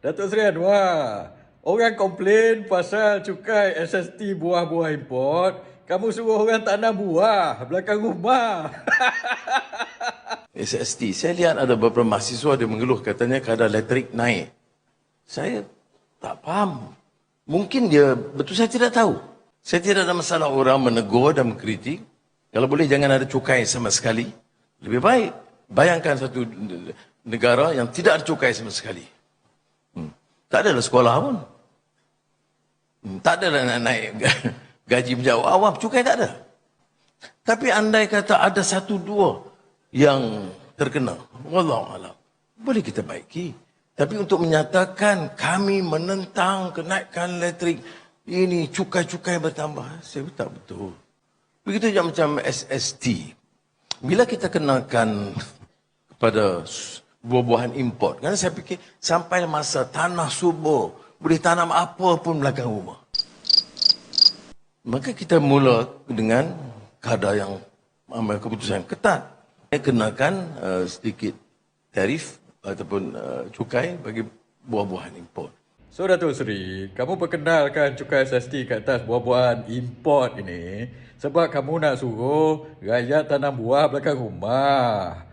Datuk Seri Anwar, orang komplain pasal cukai SST buah-buah import, kamu suruh orang tanam buah belakang rumah. SST. Saya lihat ada beberapa mahasiswa dia mengeluh katanya kadar elektrik naik. Saya tak faham. Mungkin dia betul saya tidak tahu. Saya tidak ada masalah orang menegur dan mengkritik. Kalau boleh jangan ada cukai sama sekali. Lebih baik bayangkan satu negara yang tidak ada cukai sama sekali. Tak adalah sekolah pun. Hmm. Tak adalah nak naik gaji menjawab awam. Cukai tak ada. Tapi andai kata ada satu dua yang terkena. Wallahualam. Boleh kita baiki. Tapi untuk menyatakan kami menentang kenaikan elektrik ini cukai-cukai bertambah. Saya tak betul. Begitu juga macam SST. Bila kita kenakan kepada buah-buahan import, kan saya fikir sampai masa tanah subur, boleh tanam apa pun belakang rumah. Maka kita mula dengan kadar yang ambil keputusan ketat. Saya kenakan uh, sedikit tarif ataupun uh, cukai bagi buah-buahan import. So Datuk Seri, kamu perkenalkan cukai SST ke atas buah-buahan import ini sebab kamu nak suruh rakyat tanam buah belakang rumah.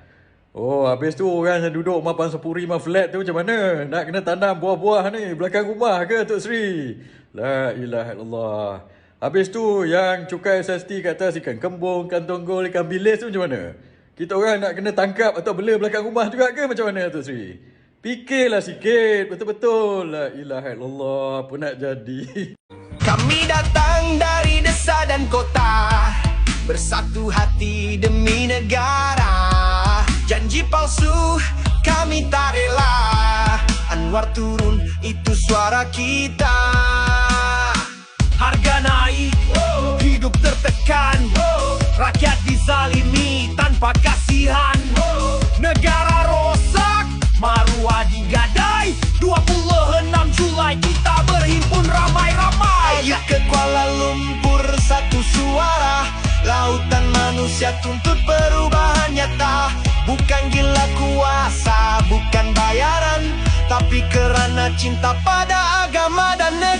Oh, habis tu orang yang duduk mapan sepuri mah flat tu macam mana? Nak kena tanam buah-buah ni belakang rumah ke Datuk Seri? La ilaha illallah. Habis tu yang cukai SST kat atas ikan kembung, ikan tonggol, ikan bilis tu macam mana? Kita orang nak kena tangkap atau bela belakang rumah juga ke macam mana Datuk Seri? Fikirlah sikit, betul-betul. La ilaha illallah, apa nak jadi? Kami datang dari desa dan kota Bersatu hati demi negara Janji palsu kami tak rela. Anwar turun itu suara kita. Harga naik, hidup tertekan. Rakyat dizalimi tanpa kasihan. Negara bukan bayaran Tapi kerana cinta pada agama dan negara